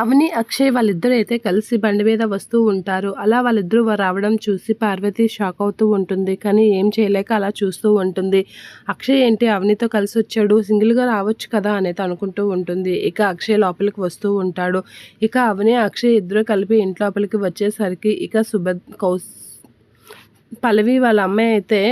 అవని అక్షయ్ వాళ్ళిద్దరూ అయితే కలిసి బండి మీద వస్తూ ఉంటారు. అలా వాళ్ళిద్దరూ రావడం చూసి పార్వతి షాక్ అవుతూ ఉంటుంది. కానీ ఏం చేయలేక అలా చూస్తూ ఉంటుంది. అక్షయ్ ఏంటి? అవనితో కలిసి వచ్చాడు. సింగిల్గా రావచ్చు కదా అనేది అనుకుంటూ ఉంటుంది. ఇక అక్షయ్ లోపలికి వస్తూ ఉంటాడు. ఇక అవని అక్షయ్ ఇద్దరు కలిపి ఇంట్లోపలికి వచ్చేసరికి ఇక సుభద్ కౌస్ పల్లవి వాళ్ళ అమ్మాయి అయితే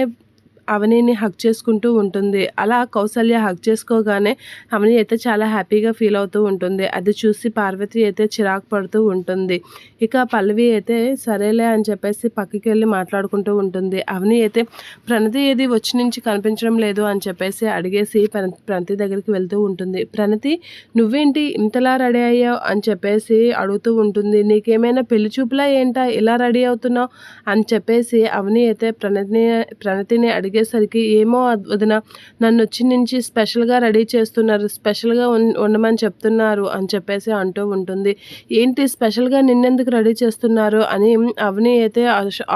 అవనిని హక్ చేసుకుంటూ ఉంటుంది. అలా కౌసల్య హక్ చేసుకోగానే అవని అయితే చాలా హ్యాపీగా ఫీల్ అవుతూ ఉంటుంది. అది చూసి పార్వతి అయితే చిరాకు పడుతూ ఉంటుంది. ఇక పల్లవి అయితే సరేలే అని చెప్పేసి పక్కకి వెళ్ళి మాట్లాడుకుంటూ ఉంటుంది. అవని అయితే ప్రణతి ఏది వచ్చి నుంచి కనిపించడం లేదు అని చెప్పేసి అడిగేసి ప్రణతి దగ్గరికి వెళ్తూ ఉంటుంది. ప్రణతి నువ్వేంటి ఇంతలా రెడీ అయ్యావు? అని చెప్పేసి అడుగుతూ ఉంటుంది. నీకేమైనా పెళ్ళి చూపులా ఏంటా? ఇలా రెడీ అవుతున్నావు? అని చెప్పేసి అవని అయితే ప్రణతిని ప్రణతిని అడిగే అడిగేసరికి ఏమో వదిన నన్ను వచ్చి నుంచి స్పెషల్గా రెడీ చేస్తున్నారు స్పెషల్గా ఉండమని చెప్తున్నారు అని చెప్పేసి అంటూ ఉంటుంది. ఏంటి స్పెషల్గా నిన్నెందుకు రెడీ చేస్తున్నారు అని అవని అయితే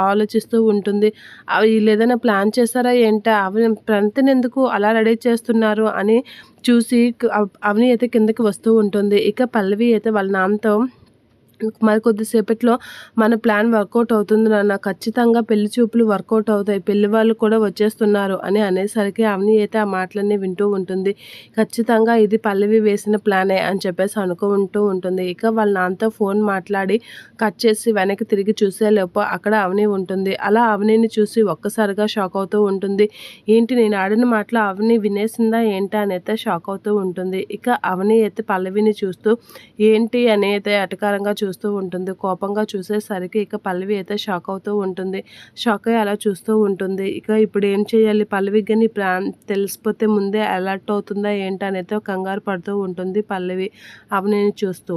ఆలోచిస్తూ ఉంటుంది. అవి ఏదైనా ప్లాన్ చేస్తారా ఏంటా? అవి ప్రణతిని ఎందుకు అలా రెడీ చేస్తున్నారు అని చూసి అవని అయితే కిందకి వస్తూ ఉంటుంది. ఇక పల్లవి అయితే వాళ్ళ నాన్నతో మరి కొద్దిసేపట్లో మన ప్లాన్ వర్కౌట్ అవుతుంది నాన్న. ఖచ్చితంగా పెళ్ళి చూపులు వర్కౌట్ అవుతాయి. పెళ్ళి వాళ్ళు కూడా వచ్చేస్తున్నారు అని అనేసరికి అవని అయితే ఆ మాటలన్నీ వింటూ ఉంటుంది. ఖచ్చితంగా ఇది పల్లవి వేసిన ప్లానే అని చెప్పేసి అనుకుంటూ ఉంటుంది. ఇక వాళ్ళ నాన్నతో ఫోన్ మాట్లాడి కట్ చేసి వెనక్కి తిరిగి చూసేలోపు అక్కడ అవని ఉంటుంది. అలా అవనిని చూసి ఒక్కసారిగా షాక్ అవుతూ ఉంటుంది. ఏంటి నేను ఆడిన మాటలు అవని వినేసిందా ఏంటి అని అయితే షాక్ అవుతూ ఉంటుంది. ఇక అవని అయితే పల్లవిని చూస్తూ ఏంటి అని అయితే అటకారంగా చూస్తూ చూస్తూ ఉంటుంది. కోపంగా చూసేసరికి ఇక పల్లవి అయితే షాక్ అవుతూ ఉంటుంది. షాక్ అయ్యి అలా చూస్తూ ఉంటుంది. ఇక ఇప్పుడు ఏం చేయాలి? పల్లవి కానీ ప్రా తెలిసిపోతే ముందే అలర్ట్ అవుతుందా ఏంటనైతే కంగారు పడుతూ ఉంటుంది పల్లవి. అవని చూస్తూ